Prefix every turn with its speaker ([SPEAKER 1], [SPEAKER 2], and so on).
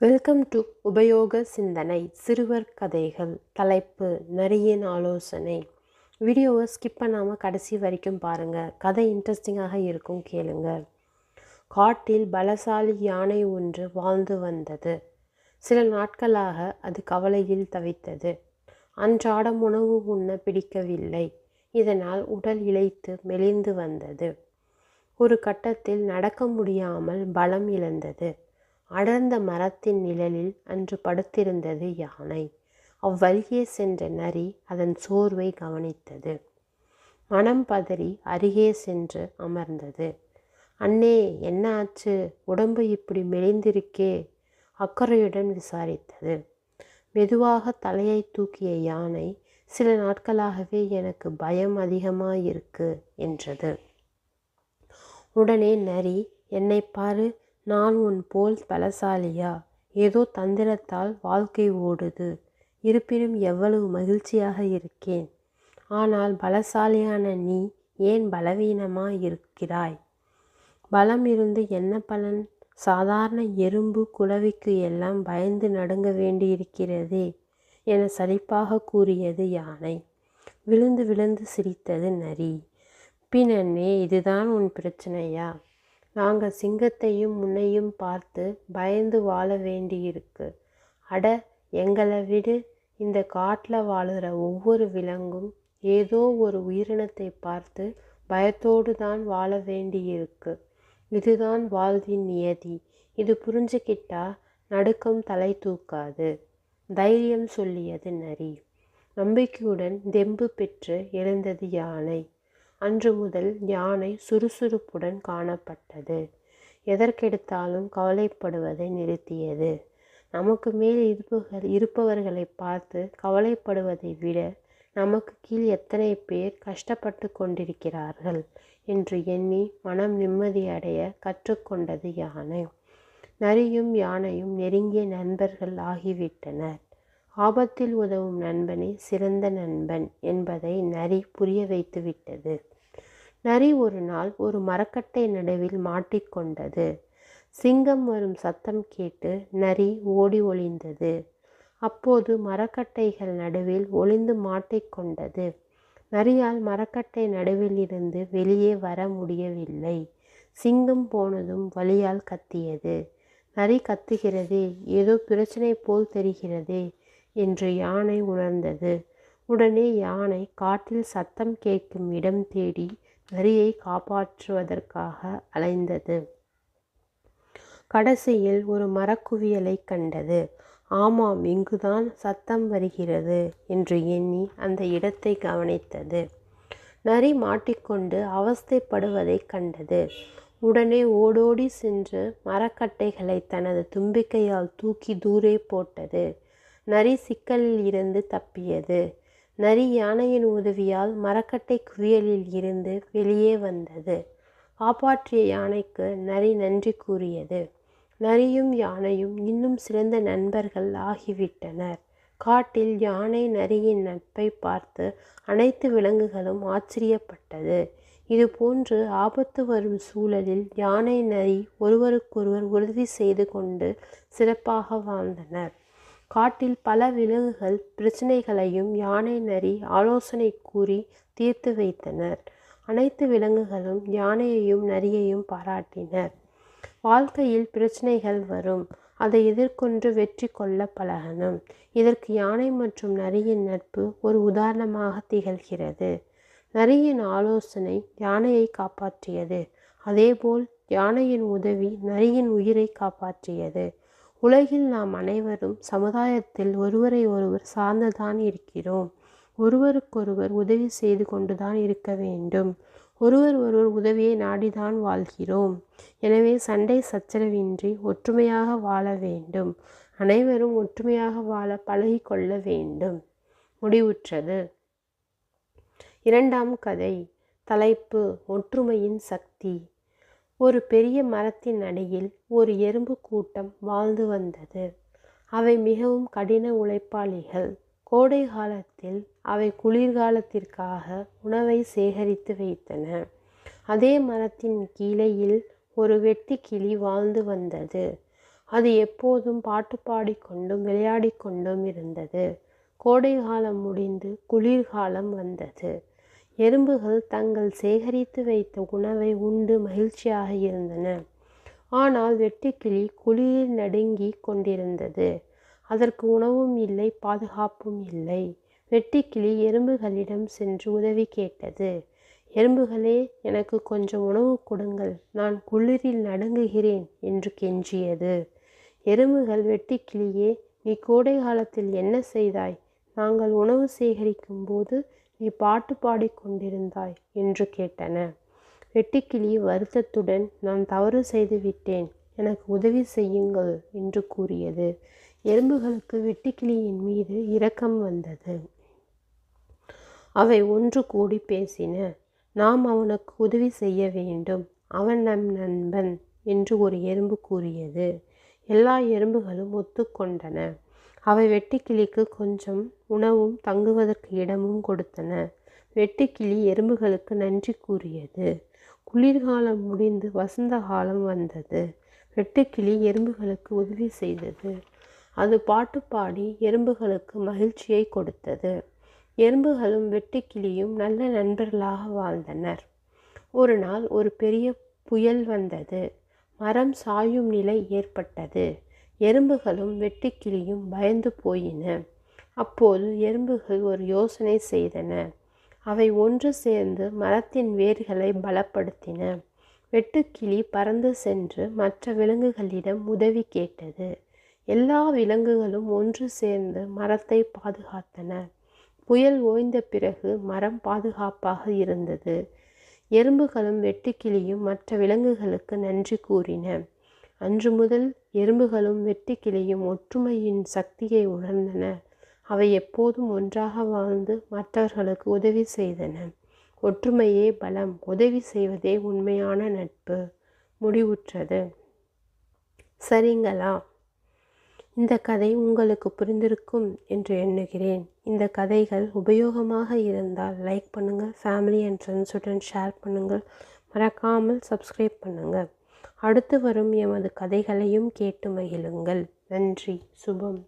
[SPEAKER 1] Welcome to உபயோக சிந்தனை சிறுவர் கதைகள் தலைப்பு நரியின் ஆலோசனை வீடியோவை ஸ்கிப் பண்ணாமல் கடைசி வரைக்கும் பாருங்கள் கதை இன்ட்ரெஸ்டிங்காக இருக்கும் கேளுங்க. காட்டில் பலசாலி யானை ஒன்று வாழ்ந்து வந்தது. சில நாட்களாக அது கவலையில் தவித்தது. அன்றாடம் உணவு உண்ண பிடிக்கவில்லை. இதனால் உடல் இழைத்து மெலிந்து வந்தது. ஒரு கட்டத்தில் நடக்க முடியாமல் பலம் இழந்தது. அடர்ந்த மரத்தின் நிழலில் அன்று படுத்திருந்தது யானை. அவ்வழியே சென்ற நரி அதன் சோர்வை கவனித்தது. மனம் பதறி அருகே சென்று அமர்ந்தது. அண்ணே என்ன ஆச்சு உடம்பு இப்படி மெலிந்திருக்கே? அக்கறையுடன் விசாரித்தது. மெதுவாக தலையை தூக்கிய யானை சில நாட்களாகவே எனக்கு பயம் அதிகமாக இருக்கு என்றது. உடனே நரி என்னை பாரு நான் உன் போல் பலசாலியா? ஏதோ தந்திரத்தால் வாழ்க்கை ஓடுது. இருப்பினும் எவ்வளவு மகிழ்ச்சியாக இருக்கேன். ஆனால் பலசாலியான நீ ஏன் பலவீனமாக இருக்கிறாய் பலம் இருந்து என்ன பலன்? சாதாரண எறும்பு குளவிக்கு எல்லாம் பயந்து நடுங்க வேண்டியிருக்கிறதே என சலிப்பாக கூறியது யானை. விழுந்து விழுந்து சிரித்தது நரி. பின்னே இதுதான் உன் பிரச்சனையா? நாங்கள் சிங்கத்தையும் முன்னையும் பார்த்து பயந்து வாழ வேண்டியிருக்கு. அட எங்களை விடு. இந்த காட்டில் வாழுகிற ஒவ்வொரு விலங்கும் ஏதோ ஒரு உயிரினத்தை பார்த்து பயத்தோடு தான் வாழ வேண்டியிருக்கு. இதுதான் வாழ்வின் நியதி. இது புரிஞ்சுக்கிட்டா நடுக்கம் தலை தூக்காது. தைரியம் சொல்லியது நரி. நம்பிக்கையுடன் தெம்பு பெற்று எழுந்தது யானை. அன்று முதல் யானை சுறுசுறுப்புடன் காணப்பட்டது. எதற்கெடுத்தாலும் கவலைப்படுவதை நிறுத்தியது. நமக்கு மேல் இருப்புகள் இருப்பவர்களை பார்த்து கவலைப்படுவதை விட நமக்கு கீழ் எத்தனை பேர் கஷ்டப்பட்டு கொண்டிருக்கிறார்கள் என்று எண்ணி மனம் நிம்மதியடைய கற்றுக்கொண்டது யானை. நரியும் யானையும் நெருங்கிய நண்பர்கள் ஆகிவிட்டனர். ஆபத்தில் உதவும் நண்பனே சிறந்த நண்பன் என்பதை நரி புரிய வைத்துவிட்டது. நரி ஒரு நாள் ஒரு மரக்கட்டை நடுவில் மாட்டிக்கொண்டது. சிங்கம் வரும் சத்தம் கேட்டு நரி ஓடி ஒளிந்தது. அப்போது மரக்கட்டைகள் நடுவில் ஒளிந்து மாட்டிக்கொண்டது. நரியால் மரக்கட்டை நடுவில் இருந்து வெளியே வர முடியவில்லை. சிங்கம் போனதும் வழியால் கத்தியது. நரி கத்துகிறது ஏதோ பிரச்சனை போல் தெரிகிறதே. என்று யானை உணர்ந்தது. உடனே யானை காட்டில் சத்தம் கேட்கும் இடம் தேடி நரியை காப்பாற்றுவதற்காக அலைந்தது. கடைசியில் ஒரு மரக்குவியலை கண்டது. ஆமாம் இங்குதான் சத்தம் வருகிறது என்று எண்ணி அந்த இடத்தை கவனித்தது. நரி மாட்டிக்கொண்டு அவஸ்தைப்படுவதை கண்டது. உடனே ஓடோடி சென்று மரக்கட்டைகளை தனது தும்பிக்கையால் தூக்கி தூரே போட்டது. நரி சிக்கலில் இருந்து தப்பியது. நரி யானையின் உதவியால் மரக்கட்டை குவியலில் இருந்து வெளியே வந்தது. காப்பாற்றிய யானைக்கு நரி நன்றி கூறியது. நரியும் யானையும் இன்னும் சிறந்த நண்பர்கள் ஆகிவிட்டனர். காட்டில் யானை நரியின் நட்பை பார்த்து அனைத்து விலங்குகளும் ஆச்சரியப்பட்டது. இது போன்று ஆபத்து வரும் சூழலில் யானை நரி ஒருவருக்கொருவர் உறுதி செய்து கொண்டு சிறப்பாக வாழ்ந்தனர். காட்டில் பல விலங்குகள் பிரச்சனைகளையும் யானை நரி ஆலோசனை கூறி தீர்த்து வைத்தனர். அனைத்து விலங்குகளும் யானையையும் நரியையும் பாராட்டினர். வாழ்க்கையில் பிரச்சனைகள் வரும். அதை எதிர்கொண்டு வெற்றி கொள்ள பழகணும். இதற்கு யானை மற்றும் நரியின் நட்பு ஒரு உதாரணமாக திகழ்கிறது. நரியின் ஆலோசனை யானையை காப்பாற்றியது. அதேபோல் யானையின் உதவி நரியின் உயிரை காப்பாற்றியது. உலகில் நாம் அனைவரும் சமுதாயத்தில் ஒருவரை ஒருவர் சார்ந்துதான் இருக்கிறோம். ஒருவருக்கொருவர் உதவி செய்து கொண்டுதான் இருக்க வேண்டும். ஒருவர் ஒருவர் உதவியை நாடிதான் வாழ்கிறோம். எனவே சண்டை சச்சரவின்றி ஒற்றுமையாக வாழ வேண்டும். அனைவரும் ஒற்றுமையாக வாழ பழகி கொள்ள வேண்டும். முடிவுற்றது. இரண்டாம் கதை. தலைப்பு ஒற்றுமையின் சக்தி. ஒரு பெரிய மரத்தின் அடியில் ஒரு எறும்பு கூட்டம் வாழ்ந்து வந்தது. அவை மிகவும் கடின உழைப்பாளிகள். கோடை காலத்தில் அவை குளிர்காலத்திற்காக உணவை சேகரித்து வைத்தன. அதே மரத்தின் கீழையில் ஒரு வெட்டுக்கிளி வாழ்ந்து வந்தது. அது எப்போதும் பாட்டு பாடிக்கொண்டும் விளையாடிக் கொண்டும் இருந்தது. கோடை காலம் முடிந்து குளிர்காலம் வந்தது. எறும்புகள் தங்கள் சேகரித்து வைத்த உணவை உண்டு மகிழ்ச்சியாக இருந்தன. ஆனால் வெட்டுக்கிளி குளிரில் நடுங்கி கொண்டிருந்தது. அதற்கு உணவும் இல்லை பாதுகாப்பும் இல்லை. வெட்டுக்கிளி எறும்புகளிடம் சென்று உதவி கேட்டது. எறும்புகளே எனக்கு கொஞ்சம் உணவு கொடுங்கள். நான் குளிரில் நடுங்குகிறேன் என்று கெஞ்சியது. எறும்புகள் வெட்டுக்கிளியே நீ கோடை காலத்தில் என்ன செய்தாய்? நாங்கள் உணவு சேகரிக்கும் போது நீ பாட்டு பாடிக்கொண்டிருந்தாய் என்று கேட்டன. வெட்டுக்கிளி வருத்தத்துடன் நான் தவறு செய்து விட்டேன். எனக்கு உதவி செய்யுங்கள் என்று கூறியது. எறும்புகளுக்கு வெட்டுக்கிளியின் மீது இரக்கம் வந்தது. அவை ஒன்று கூடி பேசின. நாம் அவனுக்கு உதவி செய்ய வேண்டும். அவன் நம் நண்பன் என்று ஒரு எறும்பு கூறியது. எல்லா எறும்புகளும் ஒத்துக்கொண்டன. அவை வெட்டுக்கிளிக்கு கொஞ்சம் உணவும் தங்குவதற்கு இடமும் கொடுத்தன. வெட்டுக்கிளி எறும்புகளுக்கு நன்றி கூறியது. குளிர்காலம் முடிந்து வசந்த காலம் வந்தது. வெட்டுக்கிளி எறும்புகளுக்கு உதவி செய்தது. அது பாட்டு பாடி எறும்புகளுக்கு மகிழ்ச்சியை கொடுத்தது. எறும்புகளும் வெட்டுக்கிளியும் நல்ல நண்பர்களாக வாழ்ந்தனர். ஒரு நாள் ஒரு பெரிய புயல் வந்தது. மரம் சாயும் நிலை ஏற்பட்டது. எறும்புகளும் வெட்டுக்கிளியும் பயந்து போயின. அப்போது எறும்புகள் ஒரு யோசனை செய்தன. அவை ஒன்று சேர்ந்து மரத்தின் வேர்களை பலப்படுத்தின. வெட்டுக்கிளி பறந்து சென்று மற்ற விலங்குகளிடம் உதவி கேட்டது. எல்லா விலங்குகளும் ஒன்று சேர்ந்து மரத்தை பாதுகாத்தன. புயல் ஓய்ந்த பிறகு மரம் பாதுகாப்பாக இருந்தது. எறும்புகளும் வெட்டுக்கிளியும் மற்ற விலங்குகளுக்கு நன்றி கூறின. அன்று முதல் எறும்புகளும் வெட்டுக்கிளியும் ஒற்றுமையின் சக்தியை உணர்ந்தன. அவை எப்போதும் ஒன்றாக வாழ்ந்து மற்றவர்களுக்கு உதவி செய்தன. ஒற்றுமையே பலம் உதவி செய்வதே உண்மையான நட்பு. முடிவுற்றது. சரிங்களா? இந்த கதை உங்களுக்கு புரிந்திருக்கும் என்று எண்ணுகிறேன். இந்த கதைகள் உபயோகமாக இருந்தால் லைக் பண்ணுங்கள் ஃபேமிலி அண்ட் ஃப்ரெண்ட்ஸுடன் ஷேர் பண்ணுங்கள். மறக்காமல் சப்ஸ்கிரைப் பண்ணுங்கள் அடுத்து வரும் எமது கதைகளையும் கேட்டு மகிழுங்கள். நன்றி. சுபம்.